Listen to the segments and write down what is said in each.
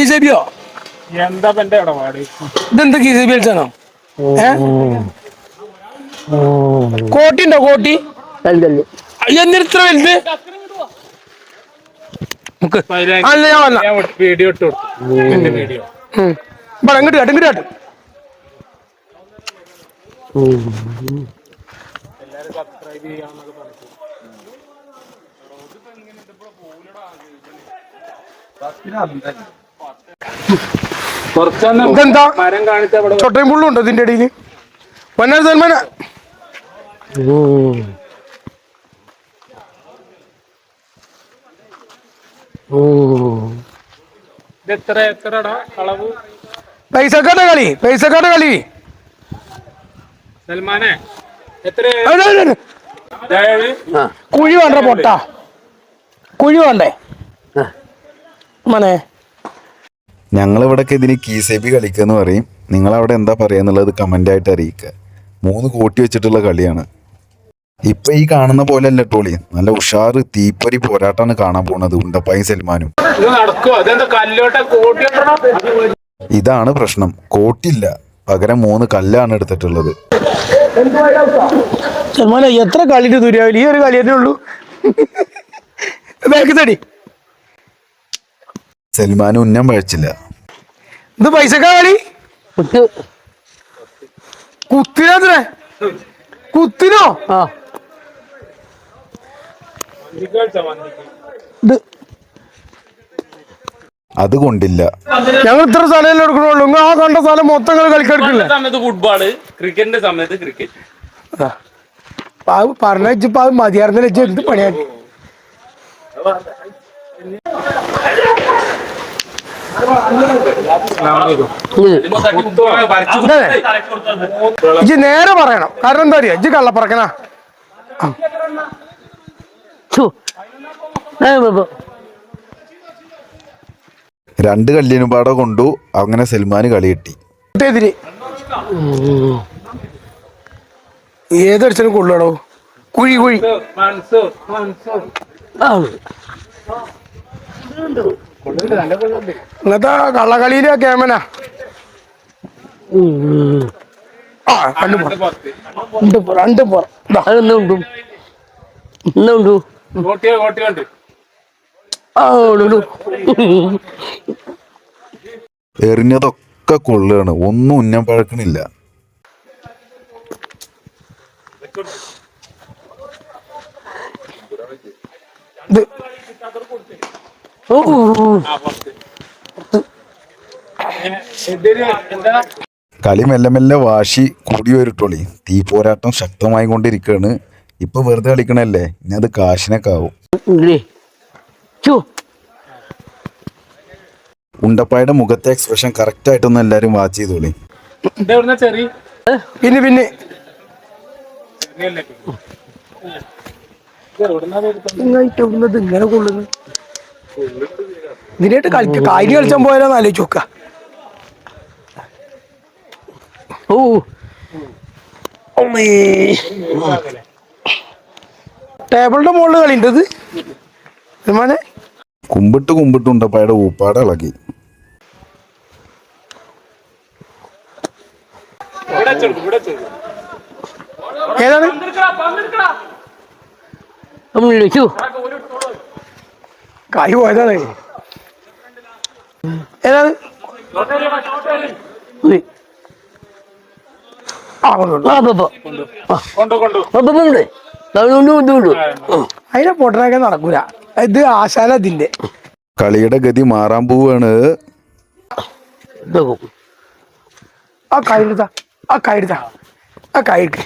ഈ സബിയോ? എന്താ എന്റെ ഇടപാട്? ഇതെന്താ സബി കളിച്ചാണോ? ഏ? കോട്ടി? ഉണ്ടോ കോട്ടി എന്നിത്ര വലുത്? നമുക്ക് അല്ല ഞാൻ വന്ന. വീഡിയോ ഇട്ട് കൊടുത്തു. വീഡിയോ. ഇവിടെ ഇങ്ങോട്ട് കാട്ട് ഇങ്ങോട്ട് കാട്ട്. കുറച്ചൊന്ന് ഇതെന്താ? ചൊട്ടയും പുള്ളും ഉണ്ടോ ഇതിന്റെ ഇടയിൽ പൊന്നാർ സൽമാന. പൈസക്കാരുടെ കളി പൈസക്കാരുടെ കളി. സൽമാനെ കുഴി വേണ്ട പൊട്ട. കുഴി വേണ്ടേ? മനെ. ഞങ്ങളിവിടൊക്കെ ഇതിന് കീസേബി കളിക്കുക എന്ന് പറയും. നിങ്ങളവിടെ എന്താ പറയുക എന്നുള്ളത് കമന്റ് ആയിട്ട് അറിയിക്കുക. മൂന്ന് കോട്ടി വെച്ചിട്ടുള്ള കളിയാണ്. ഇപ്പൊ ഈ കാണുന്ന പോലെ അല്ല ടോളി. നല്ല ഉഷാർ തീപ്പൊരി പോരാട്ടാണ് കാണാൻ പോണത് ഉണ്ടപ്പായും സൽമാനും. ഇതാണ് പ്രശ്നം. കോട്ടില്ല. പകരം മൂന്ന് കല്ലാണ് എടുത്തിട്ടുള്ളത്. എത്ര കളിയിട്ട് ദുര്യാവില്ല ഈ ഒരു കളിയേ ഉള്ളൂ. ബാക്ക് തടി. സൽമാൻ ഉന്നം വഴച്ചില്ല ഇത് പൈസ കളി കുത്തിനത്രേ കുത്തിനോ അത് കൊണ്ടില്ല. ഞങ്ങൾ ഇത്ര സ്ഥലമല്ലേ എടുക്കണുള്ളൂ. ആ കണ്ട സ്ഥലം മൊത്തം കളിക്കെടുക്കില്ല സമയത്ത് ഫുട്ബോൾ ക്രിക്കറ്റിന്റെ സമയത്ത് ക്രിക്കറ്റ് പറഞ്ഞ വെച്ചിപ്പോ അത് മതിയാർന്നില്ല വെച്ച് എന്ത് പണിയാക്കി ഇജ്ജ് നേരെ പറയണം. കാരണം എന്താ അറിയാ? ഇജ്ജ് കള്ളപ്പറക്കണ രണ്ട് കല്ലിനും പാടെ കൊണ്ടു അങ്ങനെ സൽമാൻ കളി കിട്ടി. എതിര്. കൊള്ളാടോ കുഴി കുഴി. മൻസൂർ മൻസൂർ ഇന്നത്തെ കള്ളക്കളിയിലെ കേമന രണ്ട് പോറ. രണ്ട് പോറ എറിഞ്ഞതൊക്കെ കൊള്ളുകയാണ് ഒന്നും ഉന്നം പഴക്കണില്ല. ഇത് ആ പത്ത് എതിര് എന്താ കളി മെല്ലെ മെല്ലെ വാശി കൂടി വരിട്ടോളി തീ പോരാട്ടം ശക്തമായി കൊണ്ടിരിക്കുകയാണ് ഇപ്പൊ വെറുതെ കളിക്കണല്ലേ? ഇനി അത് കാശിനൊക്കെ ആവും. ഉണ്ടപ്പായുടെ മുഖത്തെ എക്സ്പ്രഷൻ കറക്റ്റ് ആയിട്ടൊന്ന് എല്ലാരും വാച്ച് ചെയ്തോളി. ഇത് എവിടുന്ന ചെറിയ പിന്നെ പിന്നെ. ചെറിയല്ലേ? ഇത് ഇങ്ങായിട്ട് ഇങ്ങനെ കൊള്ളുന്നു. ഇതിനായിട്ട് കളിക്ക. കാര്യം കളിച്ചാൻ പോയാലോന്ന് ആലോചിച്ച് നോക്ക. ഓ. ടേബിളിന്റെ മുകളിൽ കളിയുണ്ട് ഇത്. കുമ്പിട്ട് കുമ്പിട്ട് ഉണ്ടപ്പായുടെ ഊപ്പാട് ഇളകി. ഏതാണ്? വെച്ചെടുക്ക്. ഏതാണ് കായ് പോയതാണ്. ഏതാണ്? അതിനെ നടക്കൂല. ഇത് ആശാന ഇതിന്റെ. കളിയുടെ ഗതി മാറാൻ പോവാണ്. ആ കായെടുത്ത ആ കായെടുത്ത ആ കായെടുക്ക്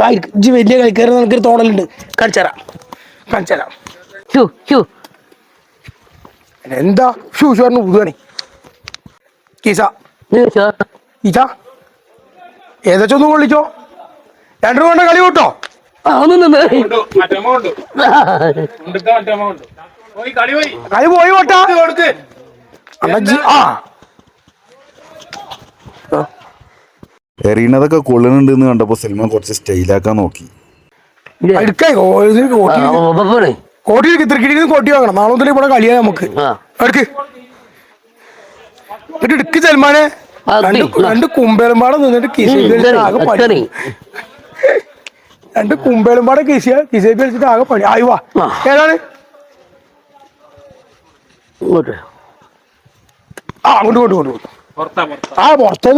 കായെടുക്ക് ഇജ്ജ് വലിയ കളിക്കാരൻ നമുക്കൊരു തോന്നലുണ്ട്. എന്താ? ഷൂ പറഞ്ഞു ഊതുവാണി കീസ. ഈച്ച ഏതാച്ചൊന്നും കൊള്ളിച്ചോ? രണ്ടു കൊണ്ട കളി കൂട്ടോ? കളി പോയി. പോട്ടാ ആ. എറിയണതൊക്കെ കൊള്ളുന്നുണ്ട് എന്ന് കണ്ടപ്പോ സിനിമ കുറച്ച് സ്റ്റൈലാക്കാൻ നോക്കി. എടുക്കേ കോട്ടി ക്രിക്കറ്റ് കോട്ടി വാങ്ങണം. നാളെ മുതൽ ഇവിടെ കളിയാ നമുക്ക്. എടുക്ക് എന്നിട്ട് എടുക്ക് സൽമാനെ. രണ്ട് കുമ്പേലമ്പാടം രണ്ട് കുമ്പേളുംപാടെ നിന്നിട്ട് കിസി ആകെ പണി. അച്ഛനെ രണ്ട് കുമ്പേലമ്പാടം കിസിയ കിസി കളിച്ചിട്ട് ആകെ പണി. ആയി വാ ഏതാണ്? ആ അങ്ങോട്ട് കൊണ്ട് കൊണ്ട് ആ പുറത്ത്?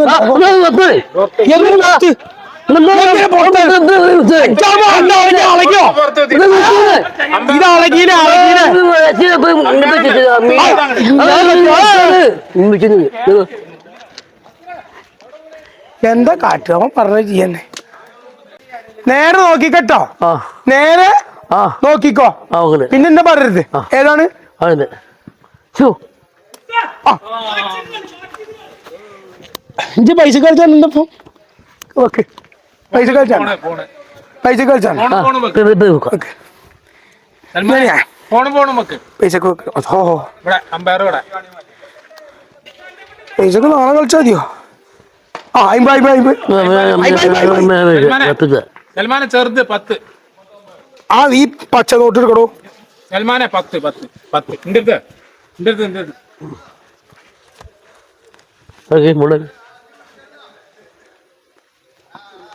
എന്താ കാറ്റുക അവൻ പറഞ്ഞ ചെയ്യന്നെ നേരെ നോക്കിക്കട്ടോ? ആ. നേരെ നോക്കിക്കോ. പിന്നെ എന്താ പറയരുത്? ഏതാണ്? ഇഞ്ചി പൈസ കളിച്ചാണ്ടപ്പോ ഓക്കെ. പൈസ കളിച്ചാണ് പൈസ കളിച്ചാണ് പൈസ നാളെ കളിച്ചാൽ മതിയോ? ആ അയിമ്പ അയിമ്പ അയിമ്പ ചെറുത് പത്ത്. ആ ഈ പച്ച നോട്ട് സൽമാനെ പത്ത് പത്ത് പത്ത്. ഇന്റെ അടുത്ത് ഇന്റെ അടുത്ത് ഇന്റെ അടുത്ത് ഓക്കേ, മുള്ളൻ.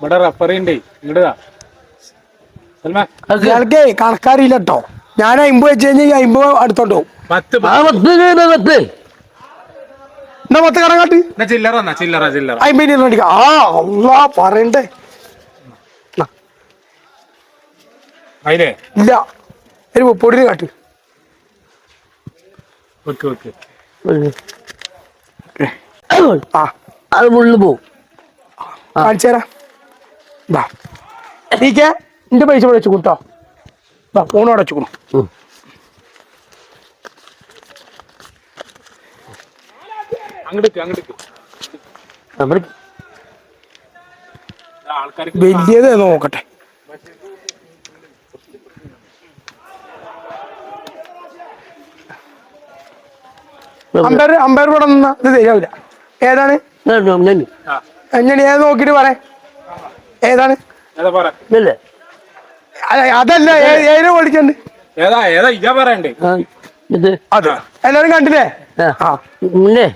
ഇവിടെ റഫറി ഉണ്ട്. ഇങ്ങോട്ടാ ഓക്കേ. ഇയാൾക്ക് കണക്കാറിയില്ല കേട്ടോ ഞാൻ അയിമ്പ് വെച്ച് കഴിഞ്ഞാൽ ഈ അയിമ്പ് അടുത്തോണ്ട് പോകും പത്ത് പത്ത് എന്നാ പത്ത് കണക്കാട്ട് ചില്ലറ ചില്ലറ ചില്ലറ. അയിമ്പതിന് അടിക്കാം ആ അള്ളാ പറയണ്ടേ. ഇല്ല. ഒരു മുപ്പൊടിന് കാട്ട്. വെക്ക് ഓക്കേ. ആ. അത് മുള്ളു പോവും. കാണിച്ചു തരാം. വാ നീക്കേ എന്റെ പൈസ ഇവിടെ വെച്ചു കേട്ടോ വാ ആൾക്കാർക്ക് വലിയത് നോക്കട്ടെ. അമ്പയർ അമ്പയർ ഇവിടെ നിന്നാ ഇത് ശരിയാവില്ല ഏതാണ്? ഞാൻ ഏത് നോക്കിട്ട് പറയാം ഏതാണ്? ഏതാ പറ. ഇല്ലേ അതല്ല ഏതിനെ ഏതാ ഇതാ അത് എല്ലാരും കണ്ടില്ലേ? മുന്നേ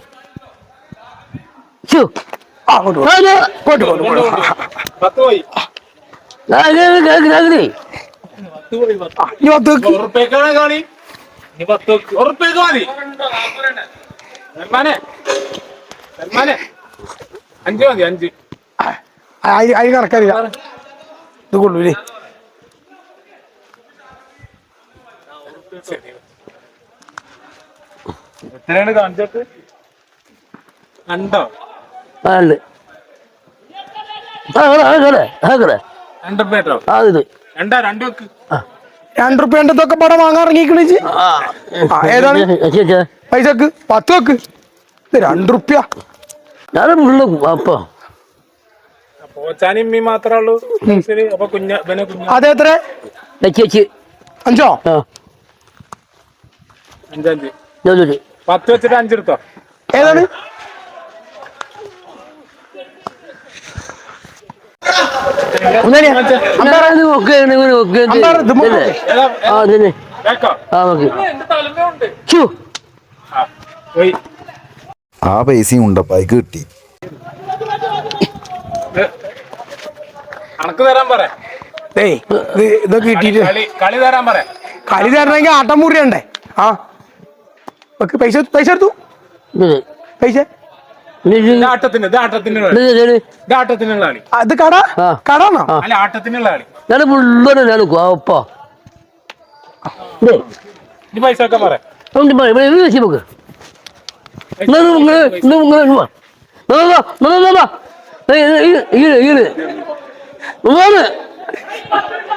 അഞ്ച് മതി അഞ്ച്. അതിന് കണക്കറിയാം ഇത് കൊള്ളൂലേ എത്രയാണ് കാണിച്ചത്? കണ്ടോ പടം വാങ്ങാൻ ഏതാണ്? പൈസക്ക് പത്ത് വെക്ക്. രണ്ടുപ്യ ഞാനും അപ്പൊ പോച്ചാനും മീ മാത്രമേ ഉള്ളൂ. ശരി അപ്പൊ കുഞ്ഞ പിന്നെ കുഞ്ഞ. അതെ എത്ര? വെച്ച് വെച്ച്. അഞ്ചോ? ആ. അഞ്ചഞ്ച് ഇത്, ഇത്. പത്ത് വെച്ചിട്ട് അഞ്ചെടുത്തോ ഏതാണ്? ഒന്നേനെ, ഞാൻ ഇത് നോക്ക്, ഇത് ഇങ്ങനെ നോക്ക്, ഇത്. അമ്പാറ് ഇത് ഇതല്ലേ? ഏതാ? ആ. കേക്കോ? ആ, നോക്ക്. എന്റെ തലമുണ്ട് ചു. ആ പോയി. ആ പൈസയും ഉണ്ടപ്പായിക്ക് കിട്ടി. അണക്ക് തരാൻ പറ. ഇതൊക്കെ കിട്ടിയിട്ട് കളി കളി തരാൻ പറ. കളി തരണമെങ്കിൽ ആട്ടം മുറിയണ്ടേ? ആ. പൈസ പൈസ എടുത്തു. പൈസ. അത് കട? കടാണോ ഞാൻ മുഴുവൻ ഞാൻ അപ്പ പൈസ ഒക്കെ ഇന്ന് ഇന്ന് ഇന്ന് ഇന്ന് വാ. വാ, വാ, വാ, വാ, വാ. ഏയ്, ഏയ്, ഇര്, ഇര്, ഇര്.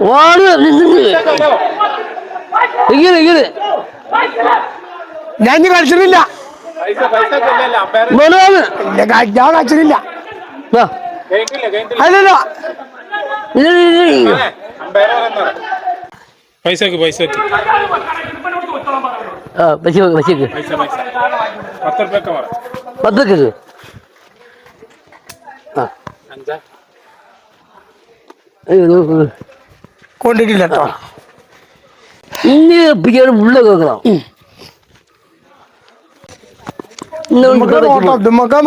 വാണ്. വാണ്, നിന്ന്. ഇങ്ങനെ, ഇങ്ങനെ. ഞാൻ കളിച്ചിട്ടില്ല. ഞാൻ കളിച്ചിട്ടില്ല അല്ലല്ല. പൈസക്ക് പൈസക്ക് പൈസക്ക് പൈസക്ക് ആ, നോക്ക്, വെച്ച് നോക്ക്. പൈസ പൈസ പത്ത് റുപ്യൊക്കെ പറ പത്തൊക്കെ ഇത്. ആ അഞ്ചാ അയ്യോ, നോക്ക്. കൊണ്ടിട്ടില്ല കേട്ടോ ഇനി പിടിക്കാൻ ഉള്ള കേൾക്കണം ഇന്ന്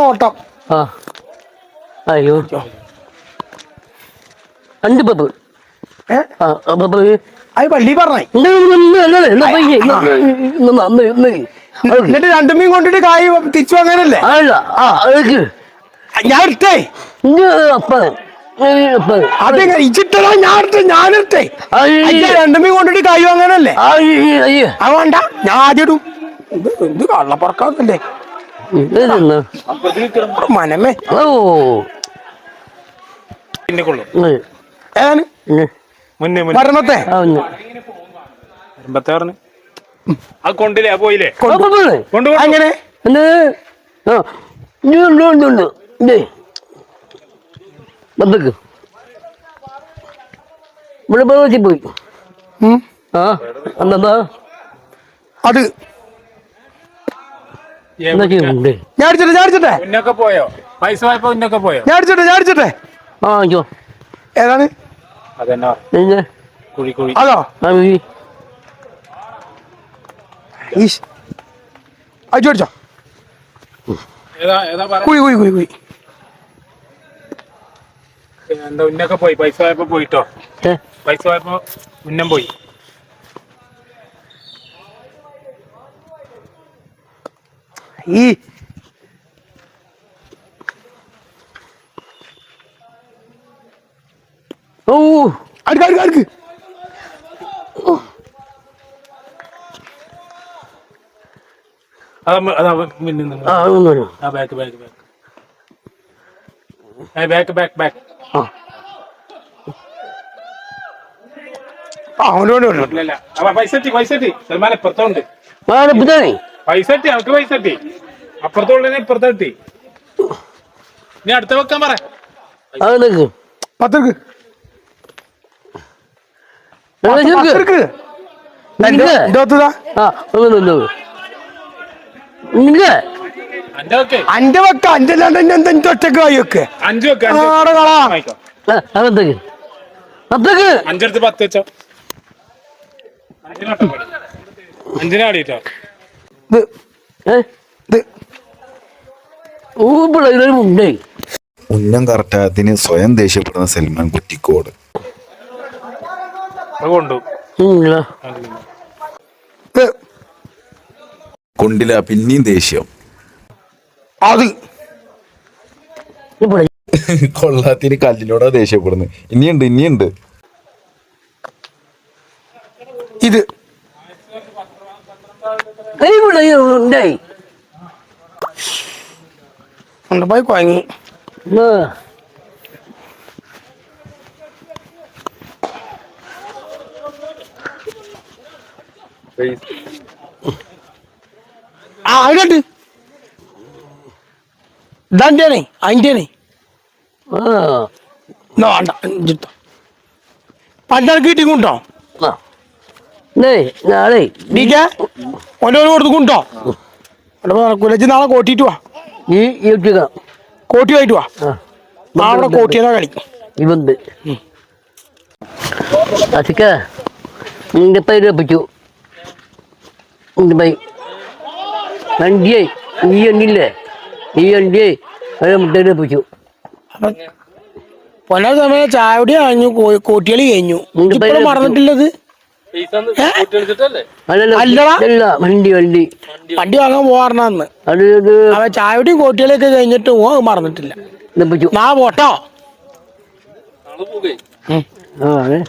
നോട്ടം അയ്യോ രണ്ട് പള്ളി ഇന്ന് ഇന്ന് ഇന്ന്? ഇന്ന് ഇന്ന് ഇന്ന് ഇന്ന് ഇന്ന് ഇന്ന് എന്നിട്ട് രണ്ടു മീൻ കൊണ്ടിട്ട് കായ് തിരിച്ചു അങ്ങനല്ലേ ഞാൻ ഇട്ടേ ഇന്ന് അപ്പൻ ഇച്ചിട്ടതാ ഞാൻ എടുത്തേ ഞാൻ എടുത്തേ കൊണ്ടിട്ട് അയ്യ അയ്യ. അത് വേണ്ട ഞാൻ ആദ്യം ഇടും. ഇത് എന്ത് കള്ളപ്പറക്കാന്നല്ലേ കിടന്നു മനമേ. ഓ. പിന്നെ കൊള്ളു ഏതാണ്? മുന്നേ മരണത്തെ. അത് കൊണ്ടില്ലേ അത് പോയില്ലേ. അങ്ങനെ ഉണ്ട് ഉണ്ട് ഉണ്ട് ഇതേ ബന്ധക്ക് ഇവിടെ വെച്ച് പോയി. ആ എന്താ അത്. എന്താ ചെയ്യുന്നുണ്ട് ഞാൻ അടിച്ചിട്ടെ ഞാൻ അടിച്ചിട്ടെ. മുന്നൊക്കെ പോയോ? പൈസ വായ്പ പോയോ? ഞാൻ അടിച്ചിട്ടെ ഞാൻ അടിച്ചിട്ടെ. ആ ചോ ഏതാണ്? അതെന്നാ? പിന്നെ കുഴി കുഴി. അതോ? ആ വീ ഈശ്. അടിച്ചു അടിച്ചോ. ഏതാ ഏതാ പറ? കുഴി കുഴി കുഴി കുഴി. എന്താ ഉന്നൊക്കെ പോയി. പൈസ വായ്പ പോയിട്ടോ? പൈസ വായ്പ ഉന്നം പോയി. ഈ ഓ അടുക്ക അടുക്ക അടുക്ക്. Back back back back back back ആ ആ അവന് വേണ്ടി വേണ്ടി ഇല്ലല്ല അപ്പൊ പൈസ എത്തി പൈസ എത്തി സൽമാൻ ഇപ്പുറത്തുണ്ട്. വാഴപ്പിത്താണേ പൈസ എത്തി അവർക്ക് പൈസ എത്തി അപ്പുറത്തുള്ളതിനെ ഇപ്പുറത്ത് എത്തി നീ അടുത്ത വെക്കാൻ പറ. അതെനിക്ക് പത്തിർക്ക്. ചെറുക്ക് പത്തിർക്ക്. നിന്റെ എന്റെ ഒത്തതാ ആ ഒന്നും നിന്റെ അഞ്ച് വെക്ക്. അന്റെ വെക്ക അന്റെ അല്ലാണ്ട് എന്റെ എന്താ എന്റെ ഒറ്റയ്ക്ക് കായ് വെക്ക്? അഞ്ച് വെക്ക് അഞ്ച് ആടെ കളാ. വാങ്ങിക്കോ അകത്തേക്ക് അത്തേക്ക് അഞ്ചെടുത്ത് പത്ത് വെച്ചോ. അഞ്ചിനാടിട്ടോ? ഇത്. ഇത്. ഉന്നം കറക്റ്റാത്തിന് സ്വയം ദേഷ്യപ്പെടുന്ന സൽമാൻ കുറ്റിക്കോട്. കൊണ്ടില്ല പിന്നെയും ദേഷ്യം. അത്. കൊള്ളാത്തിന് കല്ലിനോടാ ദേഷ്യപ്പെടുന്നത്. ഇനിയുണ്ട് ഇനിയുണ്ട്. ഇത്. ഇവിടെ ഉണ്ടേ കൊണ്ടുപോയി കുഴങ്ങി. ആ അതിനട്ട് ആ. എന്നാ വേണ്ട പണ്ടാൾ കിട്ടിക്കൊണ്ടോ? നാളെ ഡീക്കെ ഓന്റെ ഓന് കൊടുത്ത് കൊണ്ടോ. അവിടെ നടക്കൂല നാളെ കോട്ടിട്ട് വാ. ഈ യൂട്യൂബ കോട്ടി ആയിട്ട് വാ. നാളെ അവിടെ കളി. ഇവന്ത്. അസിക്ക നിന്റെ പേര് രപ്പിച്ചു നിന്റെ പൈ വണ്ടിയെ ഈ വണ്ടിയില്ലേ ഈ വണ്ടിയെ മുട്ട രപ്പിച്ചു പൊന്ന സമയം ചായപൊടി കഴിഞ്ഞു. കോട്ടികളി കഴിഞ്ഞു മറന്നിട്ടില്ലത്. അല്ല വണ്ടി വണ്ടി. വണ്ടി വാങ്ങാൻ പോവാറിനന്ന് അത് ഇത് അവ ചായപൊടിയും കോട്ടികളിയൊക്കെ കഴിഞ്ഞിട്ട് ഓ മറന്നിട്ടില്ല. നാ പോട്ടോ. ആ അതെ.